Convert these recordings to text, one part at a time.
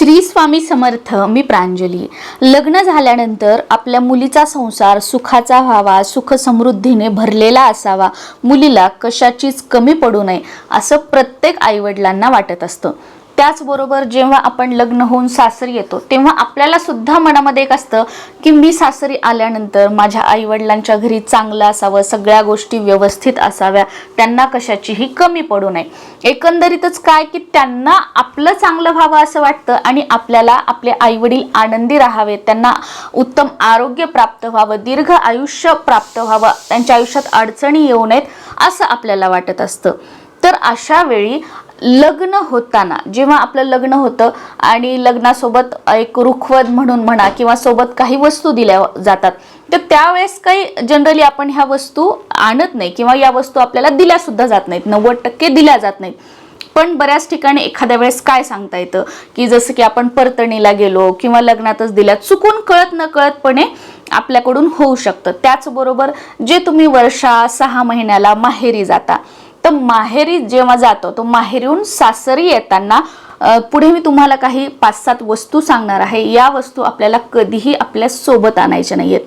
श्री स्वामी समर्थ मी प्रांजली. लग्न झाल्यानंतर आपल्या मुलीचा संसार सुखाचा व्हावा सुख समृद्धीने भरलेला असावा. मुलीला कशाचीच कमी पडू नये असं प्रत्येक आईवडिलांना वाटत असतं. त्याचबरोबर जेव्हा आपण लग्न होऊन सासरी येतो तेव्हा आपल्याला सुद्धा मनामध्ये एक असतं की मी सासरी आल्यानंतर माझ्या आईवडिलांच्या घरी चांगलं असावं सगळ्या गोष्टी व्यवस्थित असाव्या त्यांना कशाचीही कमी पडू नये. एकंदरीतच काय की त्यांना आपलं चांगलं व्हावं असं वाटतं आणि आपल्याला आपले आईवडील आनंदी राहावे त्यांना उत्तम आरोग्य प्राप्त व्हावं दीर्घ आयुष्य प्राप्त व्हावं त्यांच्या आयुष्यात अडचणी येऊ नयेत असं आपल्याला वाटत असतं. तर अशा वेळी लग्न होताना जेव्हा आपलं लग्न होतं आणि लग्नासोबत एक रुखवत म्हणून म्हणा किंवा सोबत काही वस्तू दिल्या जातात तर त्यावेळेस काही जनरली आपण ह्या वस्तू आणत नाही किंवा या वस्तू आपल्याला दिल्या सुद्धा जात नाहीत नव्वद टक्के दिल्या जात नाहीत. पण बऱ्याच ठिकाणी एखाद्या वेळेस काय सांगता येतं की जसं की आपण परतणीला गेलो किंवा लग्नातच दिल्या चुकून कळत न कळतपणे आपल्याकडून होऊ शकतं. त्याचबरोबर जे तुम्ही वर्षा सहा महिन्याला माहेरी जाता तर माहेरी जेव्हा जातो तो माहेरीहून सासरी येताना पुढे मी तुम्हाला काही पाच सात वस्तू सांगणार आहे. या वस्तू आपल्याला कधीही आपल्यासोबत आणायच्या नाहीयेत.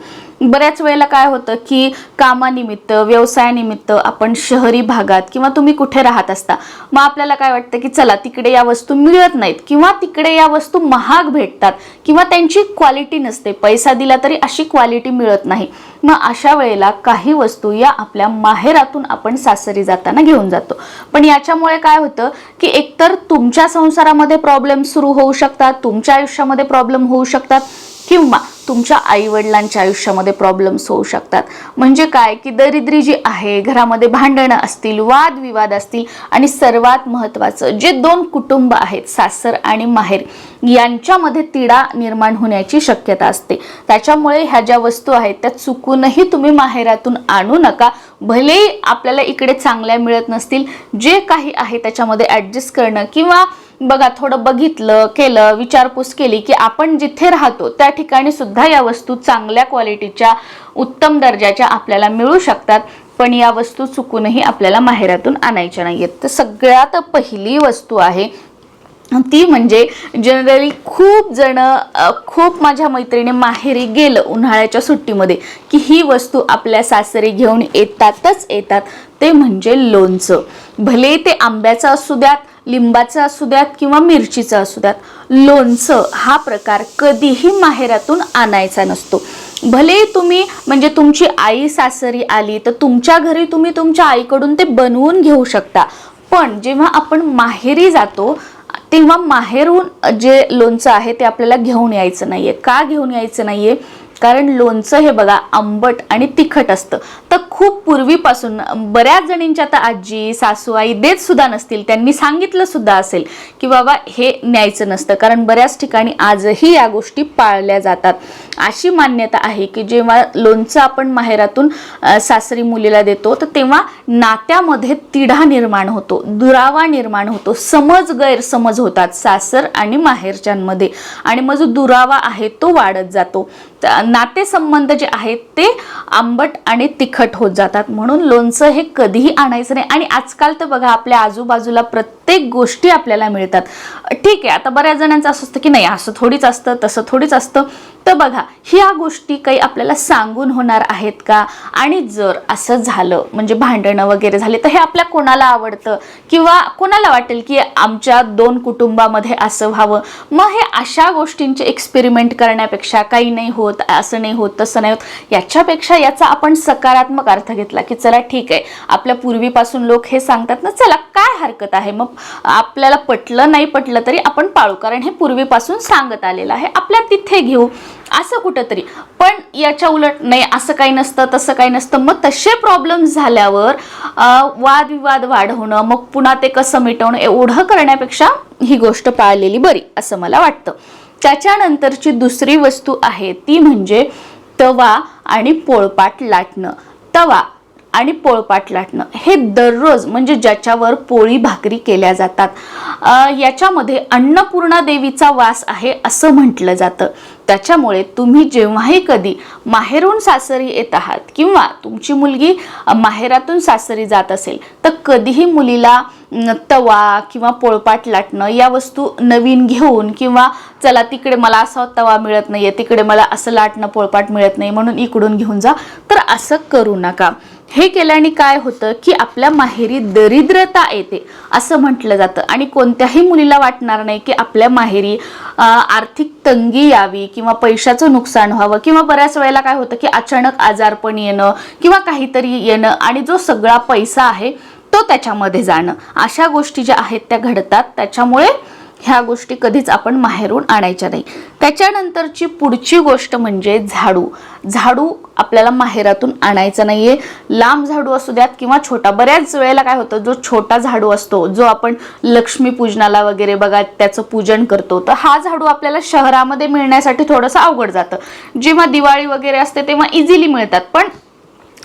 बऱ्याच वेळेला काय होतं की कामानिमित्त व्यवसायानिमित्त आपण शहरी भागात किंवा तुम्ही कुठे राहत असता मग आपल्याला काय वाटतं की चला तिकडे या वस्तू मिळत नाहीत किंवा तिकडे या वस्तू महाग भेटतात किंवा त्यांची क्वालिटी नसते पैसा दिला तरी अशी क्वालिटी मिळत नाही. मग अशा वेळेला काही वस्तू या आपल्या माहेरातून आपण सासरी जाताना घेऊन जातो. पण याच्यामुळे काय होतं की एकतर तुमच्या संसारामध्ये प्रॉब्लेम सुरू होऊ शकतात तुमच्या आयुष्यामध्ये प्रॉब्लेम होऊ शकतात किंवा तुमच्या आईवडिलांच्या आयुष्यामध्ये प्रॉब्लेम्स होऊ शकतात. म्हणजे काय? की दरिद्री जी आहे घरामध्ये भांडणं असतील वादविवाद असतील आणि सर्वात महत्त्वाचं जे दोन कुटुंब आहेत सासर आणि माहेर यांच्यामध्ये तिढा निर्माण होण्याची शक्यता असते. त्याच्यामुळे ह्या ज्या वस्तू आहेत त्या चुकूनही तुम्ही माहेरातून आणू नका. भले आपल्याला इकडे चांगल्या मिळत नसतील जे काही आहे त्याच्यामध्ये ॲडजस्ट करणं किंवा बघा थोडं बघितलं केलं विचारपूस केली की आपण जिथे राहतो त्या ठिकाणी सुद्धा या वस्तू चांगल्या क्वालिटीच्या उत्तम दर्जाच्या आपल्याला मिळू शकतात. पण या वस्तू चुकूनही आपल्याला माहेरातून आणायच्या नाहीयेत. तर सगळ्यात पहिली वस्तू आहे ती म्हणजे जनरली खूप जण खूप माझ्या मैत्रिणी माहेरी गेलं उन्हाळ्याच्या सुट्टीमध्ये की ही वस्तू आपल्या सासरी घेऊन येतातच येतात. ते म्हणजे लोणचं. भले ते आंब्याचं असू द्यात लिंबाचं असू द्यात किंवा मिरचीचं असू द्यात लोणचं हा प्रकार कधीही माहेरातून आणायचा नसतो. भले तुम्ही म्हणजे तुमची आई सासरी आली तर तुमच्या घरी तुम्ही तुमच्या आईकडून ते बनवून घेऊ शकता. पण जेव्हा आपण माहेरी जातो तेव्हा माहेरून जे लोणचं आहे ते आपल्याला घेऊन यायचं नाहीये. का घेऊन यायचं नाहीये? कारण लोणचं हे बघा आंबट आणि तिखट असतं. तर खूप पूर्वीपासून बऱ्याच जणींच्या तर आजी सासू आई देत सुद्धा नसतील त्यांनी सांगितलं सुद्धा असेल की बाबा हे न्यायचं नसतं. कारण बऱ्याच ठिकाणी आजही या गोष्टी पाळल्या जातात. अशी मान्यता आहे की जेव्हा लोणचं आपण माहेरातून सासरी मुलीला देतो तर तेव्हा नात्यामध्ये तिढा निर्माण होतो दुरावा निर्माण होतो समज गैरसमज होतात सासर आणि माहेरच्यांमध्ये. आणि मग जो दुरावा आहे तो वाढत जातो. नातेसंबंध जे आहेत ते आंबट आणि तिखट होत जातात. म्हणून लोणचं हे कधीही आणायचं नाही. आणि आजकाल तर बघा आपल्या आजूबाजूला प्रत्येक गोष्टी आपल्याला मिळतात. ठीक आहे आता बऱ्याच जणांचं असं असतं की नाही असं थोडीच असतं तसं थोडीच असतं. तर बघा ह्या गोष्टी काही आपल्याला सांगून होणार आहेत का? आणि जर असं झालं म्हणजे भांडणं वगैरे झाले तर हे आपल्या कोणाला आवडतं? किंवा कोणाला वाटेल की आमच्या दोन कुटुंबामध्ये असं व्हावं? मग हे अशा गोष्टींचे एक्सपेरिमेंट करण्यापेक्षा काही नाही होत. असं नाही होत तसं नाही होत. याच्यापेक्षा याचा आपण सकारात्मक अर्थ घेतला की चला ठीक आहे आपल्या पूर्वीपासून लोक हे सांगतात ना चला काय हरकत आहे? मग आपल्याला पटलं नाही पटलं तरी आपण पाळू कारण हे पूर्वीपासून सांगत आलेलं आहे. आपल्या तिथे घेऊ असं कुठंतरी. पण याच्या उलट नाही असं काही नसतं तसं काही नसतं. मग तसे प्रॉब्लेम्स झाल्यावर वादविवाद वाढवणं मग पुन्हा ते कसं मिटवणं एवढं करण्यापेक्षा ही गोष्ट पाळलेली बरी असं मला वाटतं. त्याच्यानंतरची दुसरी वस्तू आहे ती म्हणजे तवा आणि पोळपाट लाटणं. तवा आणि पोळपाट लाटणं. हे दररोज म्हणजे ज्याच्यावर पोळी भाकरी केल्या जातात. याच्यामध्ये अन्नपूर्णा देवीचा वास आहे असं म्हटलं जातं. त्याच्यामुळे तुम्ही जेव्हाही कधी माहेरून सासरी येत आहात किंवा तुमची मुलगी माहेरातून सासरी जात असेल तर कधीही मुलीला तवा किंवा पोळपाट लाटणं या वस्तू नवीन घेऊन किंवा चला तिकडे मला असा तवा मिळत नाही आहे तिकडे मला असं लाटणं पोळपाट मिळत नाही म्हणून इकडून घेऊन जा तर असं करू नका. हे केल्याने काय होतं की आपल्या माहेरी दरिद्रता येते असं म्हटलं जातं. आणि कोणत्याही मुलीला वाटणार नाही की आपल्या माहेरी आर्थिक तंगी यावी किंवा पैशाचं नुकसान व्हावं किंवा बऱ्याच वेळेला काय होतं की अचानक आजारपण येणं किंवा काहीतरी येणं आणि जो सगळा पैसा आहे तो त्याच्यामध्ये जाणं. अशा गोष्टी ज्या आहेत त्या घडतात. त्याच्यामुळे ह्या गोष्टी कधीच आपण माहेरून आणायच्या नाही. त्याच्यानंतरची पुढची गोष्ट म्हणजे झाडू. झाडू आपल्याला माहेरातून आणायचा आहे लांब झाडू असू द्यात किंवा छोटा. बऱ्याच वेळेला काय होतं जो छोटा झाडू असतो जो आपण लक्ष्मीपूजनाला वगैरे बघा त्याचं पूजन करतो तर हा झाडू आपल्याला शहरामध्ये मिळण्यासाठी थोडंसं अवघड जातं. जेव्हा दिवाळी वगैरे असते तेव्हा इझिली मिळतात. पण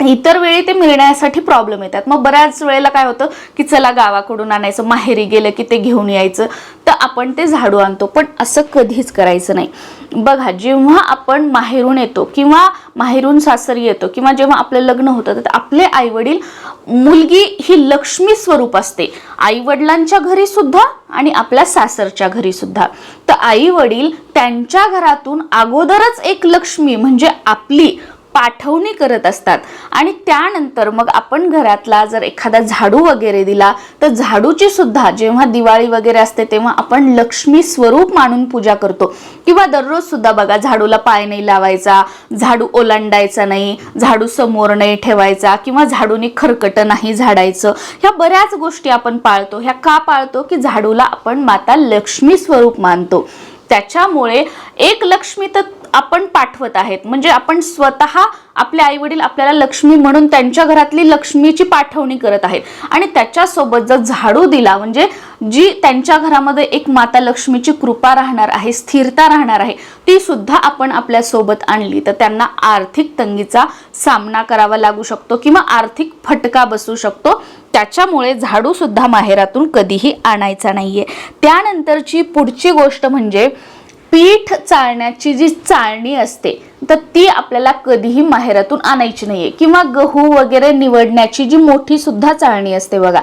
इतर वेळी ते मिळण्यासाठी प्रॉब्लेम येतात. मग बऱ्याच वेळेला काय होतं की चला गावाकडून आणायचं माहेरी गेलं की ते घेऊन यायचं तर आपण ते झाडू आणतो. पण असं कधीच करायचं नाही. बघा जेव्हा आपण माहेरून येतो किंवा माहेरून सासरी येतो किंवा जेव्हा आपलं लग्न होतं तर आपले आईवडील मुलगी ही लक्ष्मी स्वरूप असते. आई वडिलांच्या घरी सुद्धा आणि आपल्या सासरच्या घरी सुद्धा. तर आई वडील त्यांच्या घरातून अगोदरच एक लक्ष्मी म्हणजे आपली पाठवणी करत असतात. आणि त्यानंतर मग आपण घरातला जर एखादा झाडू वगैरे दिला तर झाडूची सुद्धा जेव्हा दिवाळी वगैरे असते तेव्हा आपण लक्ष्मी स्वरूप मानून पूजा करतो. किंवा दररोज सुद्धा बघा झाडूला पाय नाही लावायचा झाडू ओलांडायचा नाही झाडू समोर नाही ठेवायचा किंवा झाडूने खरकट नाही झाडायचं. ह्या बऱ्याच गोष्टी आपण पाळतो. ह्या का पाळतो? की झाडूला आपण माता लक्ष्मी स्वरूप मानतो. त्याच्यामुळे एक लक्ष्मी तर आपण पाठवत आहेत. म्हणजे आपण स्वतः आपले आई वडील आपल्याला लक्ष्मी म्हणून त्यांच्या घरातली लक्ष्मीची पाठवणी करत आहेत. आणि त्याच्यासोबत जर झाडू दिला म्हणजे जी त्यांच्या घरामध्ये एक माता लक्ष्मीची कृपा राहणार आहे स्थिरता राहणार आहे ती सुद्धा आपण आपल्यासोबत आणली. तर त्यांना आर्थिक तंगीचा सामना करावा लागू शकतो किंवा आर्थिक फटका बसू शकतो. त्याच्यामुळे झाडूसुद्धा माहेरातून कधीही आणायचा नाही आहे त्यानंतरची पुढची गोष्ट म्हणजे पीठ चाळण्याची जी चाळणी असते तर ती आपल्याला कधीही माहेरातून आणायची नाही आहे किंवा गहू वगैरे निवडण्याची जी मोठी सुद्धा चाळणी असते बघा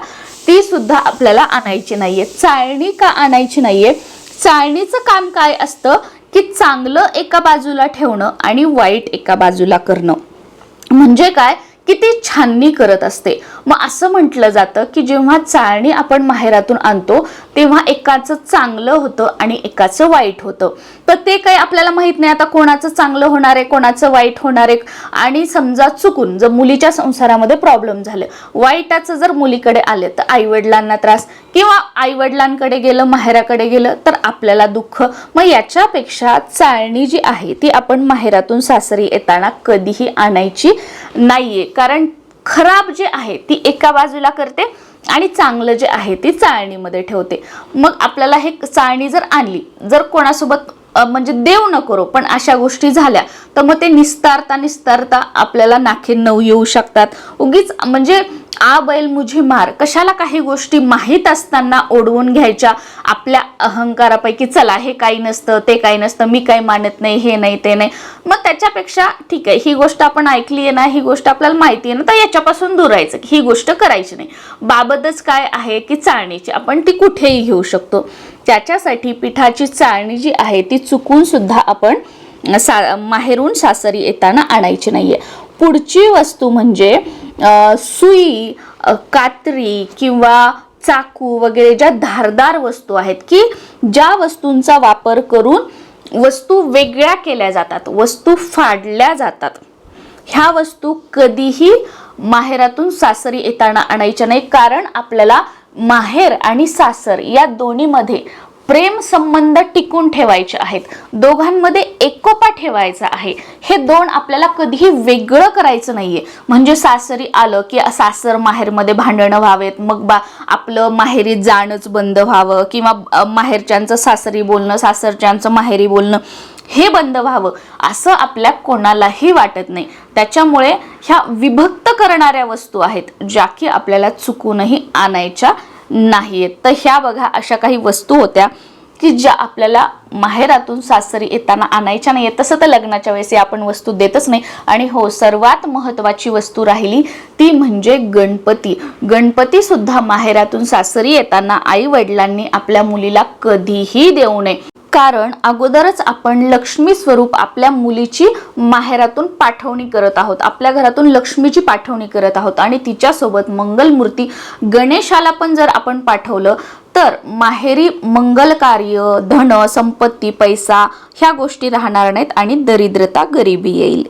ती सुद्धा आपल्याला आणायची नाही आहे चाळणी का आणायची नाही आहे चाळणीचं काम काय असतं की चांगलं एका बाजूला ठेवणं आणि वाईट एका बाजूला करणं. म्हणजे काय? की ती छाननी करत असते. मग असं म्हटलं जातं की जेव्हा चाळणी आपण माहेरातून आणतो तेव्हा एकाचं चांगलं होतं आणि एकाचं वाईट होतं. तर ते काही आपल्याला माहीत नाही आता कोणाचं चांगलं होणार आहे कोणाचं वाईट होणार आहे. आणि समजा चुकून जर मुलीच्या संसारामध्ये प्रॉब्लेम झाले वाईटाचं जर मुलीकडे आले तर आईवडिलांना त्रास. किंवा आईवडिलांकडे गेलं माहेराकडे गेलं तर आपल्याला दुःख. मग याच्यापेक्षा चाळणी जी आहे ती आपण माहेरातून सासरी येताना कधीही आणायची नाहीये. कारण खराब जे आहे ती एका बाजूला करते आणि चांगलं जे आहे ती चाळणीमध्ये ठेवते. मग आपल्याला हे चाळणी जर आणली जर कोणासोबत म्हणजे देव न करो पण अशा गोष्टी झाल्या तर मग ते निस्तारता निस्तारता आपल्याला नाखे नऊ येऊ शकतात. उगीच म्हणजे आ बैल मुझे मार. कशाला काही गोष्टी माहीत असताना ओढवून घ्यायच्या? आपल्या अहंकारापैकी चला हे काही नसतं ते काही नसतं मी काही मानत नाही हे नाही ते नाही. मग त्याच्यापेक्षा ठीक आहे ही गोष्ट आपण ऐकली आहे ना ही गोष्ट आपल्याला माहिती आहे ना तर याच्यापासून दूर राहायचं. ही गोष्ट करायची नाही. बाबतच काय आहे की चाळणीची. आपण ती कुठेही घेऊ शकतो. त्याच्यासाठी पिठाची चाळणी जी आहे ती चुकून सुद्धा आपण सा माहेरून सासरी येताना आणायची नाहीये. पुढची वस्तू म्हणजे सुई कात्री किंवा चाकू वगैरे ज्या धारदार वस्तू आहेत की ज्या वस्तूंचा वापर करून वस्तू वेगळ्या केल्या जातात वस्तू फाडल्या जातात. ह्या वस्तू कधीही माहेरातून सासरी येताना आणायच्या नाही कारण आपल्याला माहेर आणि सासर या दोन्हीमध्ये प्रेम संबंध टिकून ठेवायचे आहेत. दोघांमध्ये एकोपा ठेवायचा आहे. हे दोन आपल्याला कधीही वेगळं करायचं नाहीये. म्हणजे सासरी आलं की सासर माहेरमध्ये भांडणं व्हावेत. मग बा आपलं माहेरी जाणंच बंद व्हावं किंवा माहेरच्यांचं सासरी बोलणं सासरच्यांचं माहेरी बोलणं हे बंद व्हावं. असं आपल्या कोणालाही वाटत नाही. त्याच्यामुळे ह्या विभक्त करणाऱ्या वस्तू आहेत ज्या की आपल्याला चुकूनही आणायच्या नाहीयेत. तर ह्या बघा अशा काही वस्तू होत्या की ज्या आपल्याला माहेरातून सासरी येताना आणायच्या नाही तसं तर लग्नाच्या वेळेस आपण वस्तू देतच नाही. आणि हो सर्वात महत्त्वाची वस्तू राहिली ती म्हणजे गणपती. गणपती सुद्धा माहेरातून सासरी येताना आई वडिलांनी आपल्या मुलीला कधीही देऊ नये. कारण अगोदरच आपण लक्ष्मी स्वरूप आपल्या मुलीची माहेरातून पाठवणी करत आहोत. आपल्या घरातून लक्ष्मीची पाठवणी करत आहोत. आणि तिच्यासोबत मंगलमूर्ती गणेशाला पण जर आपण पाठवलं तर माहेरी मंगल कार्य धन संपत्ती पैसा ह्या गोष्टी राहणार नाहीत आणि दरिद्रता गरिबी येईल.